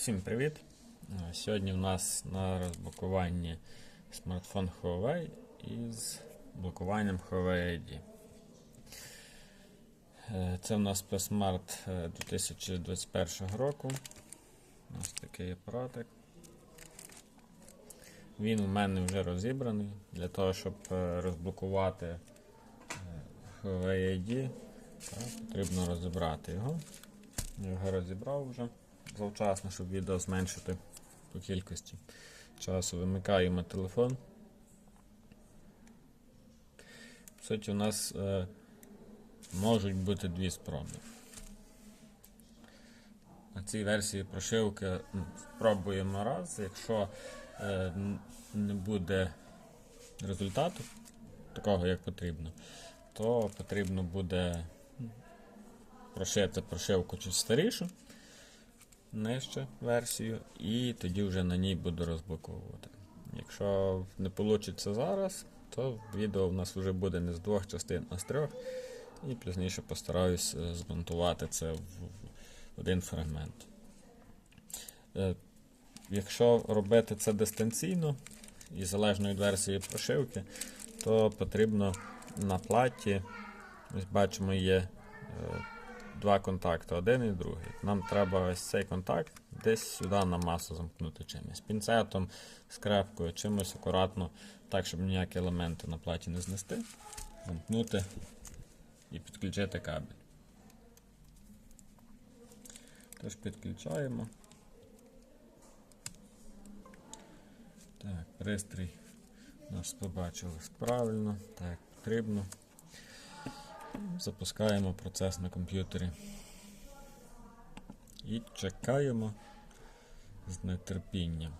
Всім привіт! Е, Сьогодні в нас на розблокуванні смартфон Huawei із блокуванням Huawei ID. Е, Це в нас PSmart е, 2021 року. Ось такий апаратик. Він у мене вже розібраний. Для того, щоб е, розблокувати е, Huawei ID, потрібно розібрати його. Я його розібрав вже завчасно, щоб відео зменшити по кількості часу. Вимикаємо телефон. В суті, у нас е, можуть бути дві спроби. На цій версії прошивки ну, спробуємо раз. Якщо е, не буде результату, такого як потрібно, то потрібно буде прошити прошивку чуть старішу нижче версію, і тоді вже на ній буду розблоковувати. Якщо не вийде зараз, то відео в нас вже буде не з двох частин, а з трьох. І пізніше постараюсь е, змонтувати це в один фрагмент. Е, Якщо робити це дистанційно і залежно від версії прошивки, то потрібно на платі, ось бачимо, є е, два контакти, один і другий. Нам треба ось цей контакт десь сюди на масу замкнути чимось. Пінцетом, скрепкою, чимось акуратно, так, щоб ніякі елементи на платі не знести. Замкнути і підключити кабель. Тож підключаємо. Так, пристрій наш побачили правильно, так, потрібно. Запускаємо процес на комп'ютері. І чекаємо з нетерпінням.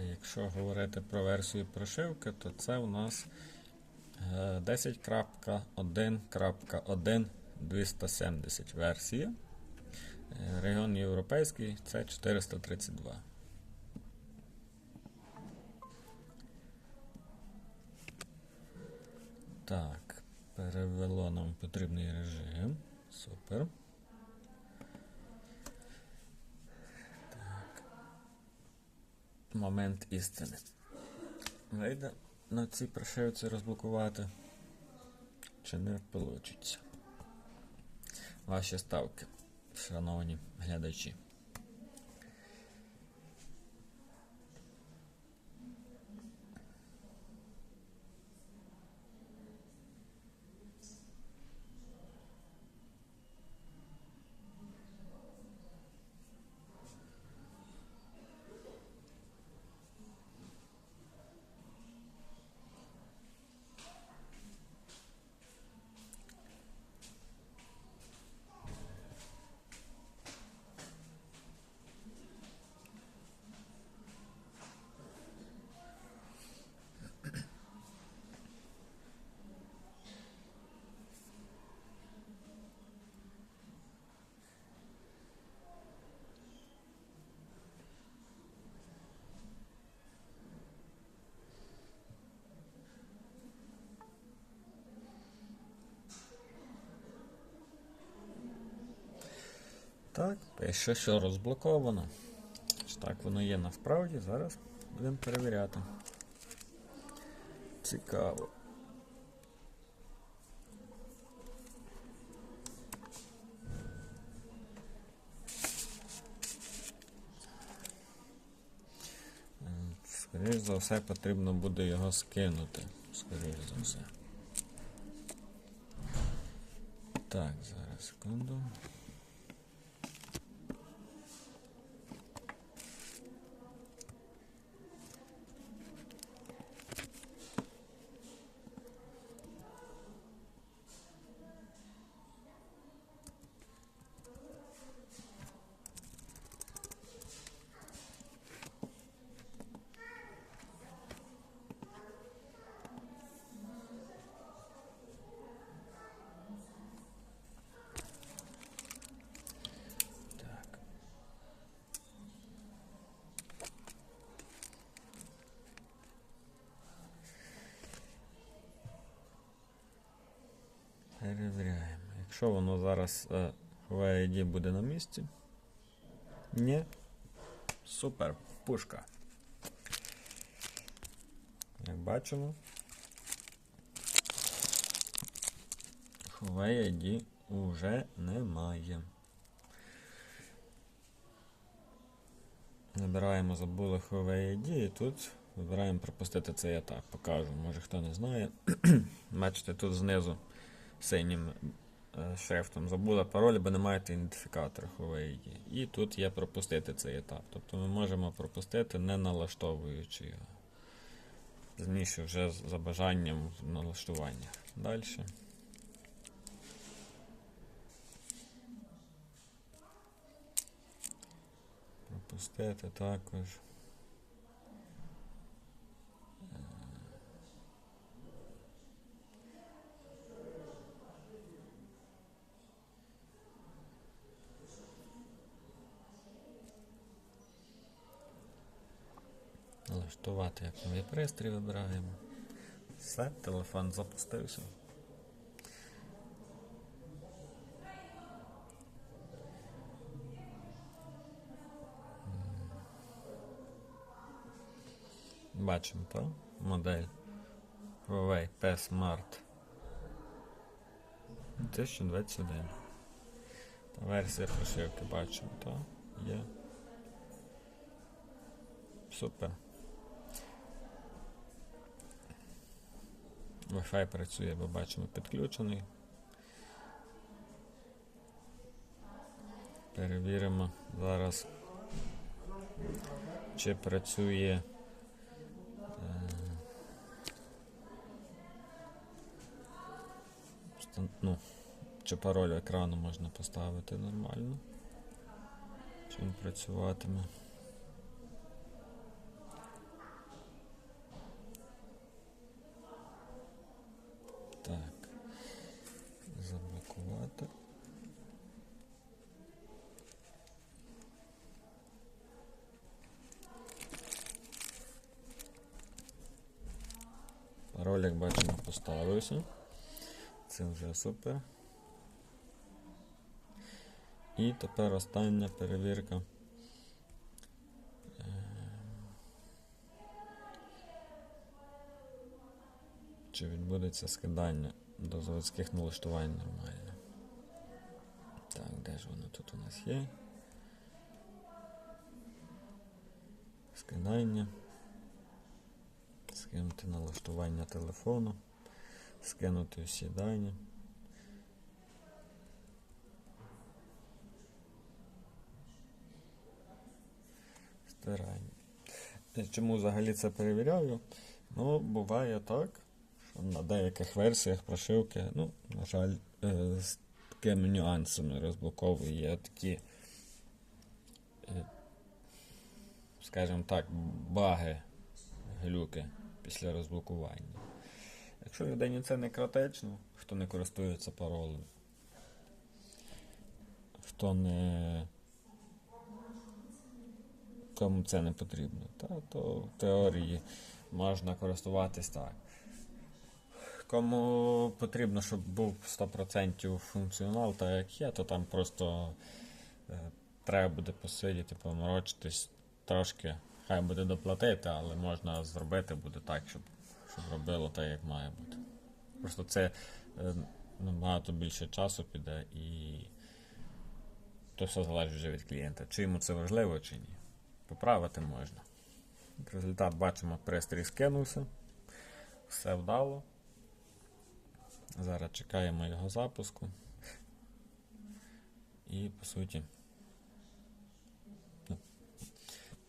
Е, Якщо говорити про версію прошивки, то це у нас е, 10.1.1 270 версія. Е, Регіон європейський це 432. Так, перевело нам потрібний режим. Супер. Момент істини. Вийде на цій прошивці розблокувати. Чи не вийде? Ваші ставки, шановні глядачі. Так, пише, що розблоковано. Так воно є насправді, зараз будемо перевіряти. Цікаво. М, Скоріш за все потрібно буде його скинути. Скоріш за все. Так, зараз секунду. Якщо воно зараз е, Huawei ID буде на місці. Ні. Супер. Пушка. Як бачимо. Huawei ID уже немає. Набираємо забули Huawei ID і тут вибираємо пропустити цей етап. Покажу, може хто не знає. Бачите, тут знизу синім е, шрифтом забула пароль, бо не маєте ідентифікатора Huawei І тут є пропустити цей етап. Тобто ми можемо пропустити, не налаштовуючи його. Пізніше вже за бажанням в налаштуваннях. Далі. Пропустити також. Налаштувати як новий пристрій вибираємо. Все, телефон запустився. Бачимо, так? Модель Huawei P Smart 2021. Та версія прошивки бачимо, так? Є. Супер. Wi-Fi працює, ми бачимо, підключений. Перевіримо зараз, чи працює. е, Ну, чи пароль екрану можна поставити нормально. Чи він працюватиме. Так. Заблокувати. Пароль, як бачимо, поставився. Це вже супер. І тепер остання перевірка. Ем, Чи відбудеться скидання до заводських налаштувань нормально. Так, де ж воно тут у нас є? Скидання. Скинути налаштування телефону. Скинути всі дані. Стирання. Е, Чому взагалі це перевіряю? Ну, буває так, що на деяких версіях прошивки, ну, на жаль, е, з такими нюансами розблоковує такі, е, скажімо так, баги, глюки після розблокування. Якщо людині це не критично, хто не користується паролем, хто не кому це не потрібно, та, то в теорії можна користуватись так. Кому потрібно, щоб був 100% функціонал, так як є, то там просто е, треба буде посидіти, поморочитись трошки. Хай буде доплатити, але можна зробити буде так, щоб, щоб робило так, як має бути. Просто це е, набагато більше часу піде і то все залежить вже від клієнта. Чи йому це важливо, чи ні. Поправити можна. Результат бачимо, пристрій скинувся. Все вдало. Зараз чекаємо його запуску. І по суті. ну,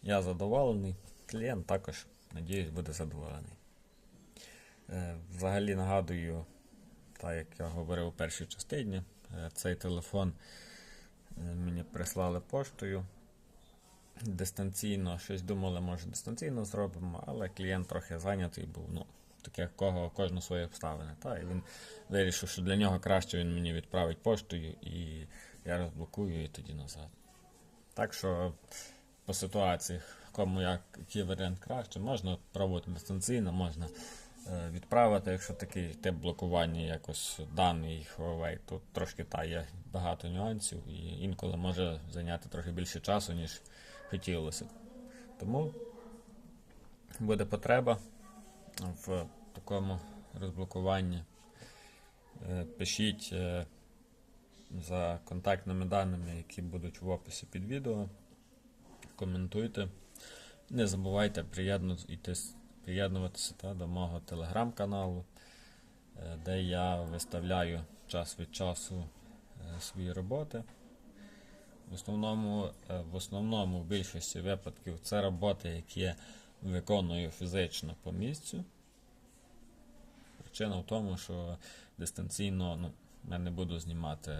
Я задоволений. Клієнт також, надіюсь, буде задоволений. Е, Взагалі нагадую, так як я говорив у першій частині, е, цей телефон е, мені прислали поштою. Дистанційно щось думали, може дистанційно зробимо, але клієнт трохи зайнятий був. Ну, таке кого кожну свої обставини. Та, і він вирішив, що для нього краще він мені відправить поштою і я розблокую і тоді назад. Так що по ситуації, кому як, який варіант краще, можна пробувати дистанційно, можна Е, Відправити, якщо такий тип блокування, якось даний Huawei, тут трошки та є багато нюансів і інколи може зайняти трохи більше часу, ніж хотілося. Тому буде потреба в такому розблокуванні. Е, Пишіть е, за контактними даними, які будуть в описі під відео. Коментуйте. Не забувайте приєднуватися, та, до мого телеграм-каналу, е, де я виставляю час від часу е, свої роботи. В основному, е, в основному, в більшості випадків, це роботи, які я виконую фізично по місцю. Причина в тому, що дистанційно ну, я не буду знімати,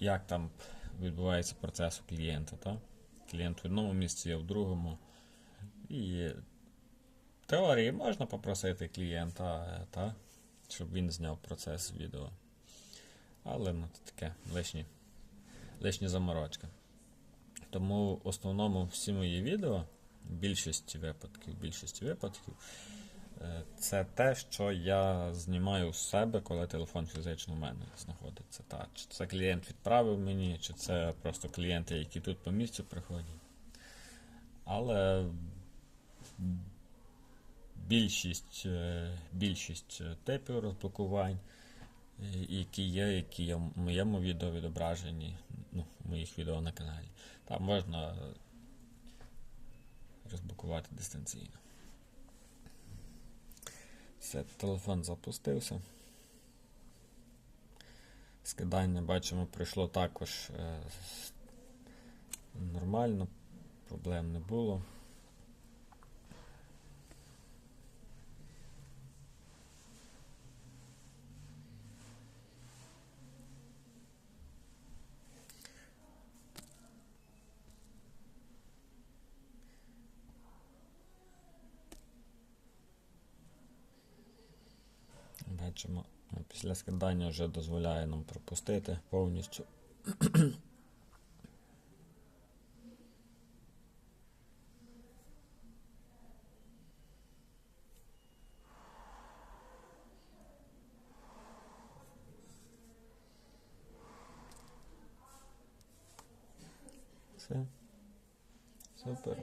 як там відбувається процес у клієнта. Та? Клієнт в одному місці, я в другому. І в теорії можна попросити клієнта, та? щоб він зняв процес відео. Але ну, це таке лишні, лишні заморочки. Тому в основному всі мої відео, в більшості випадків, в більшості випадків, це те, що я знімаю з себе, коли телефон фізично в мене знаходиться. Та, чи це клієнт відправив мені, чи це просто клієнти, які тут по місцю приходять. Але більшість, е, більшість е, типів розблокувань, е, які є, які є в моєму відео відображені, ну, в моїх відео на каналі. Там можна розблокувати дистанційно. Все, телефон запустився. Скидання, бачимо, пройшло також е, нормально, проблем не було. Бачимо, після скидання вже дозволяє нам пропустити повністю. Все. Супер.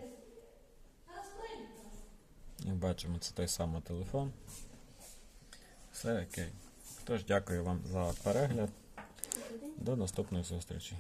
Бачимо, це той самий телефон. Все окей. Тож, дякую вам за перегляд. До наступної зустрічі.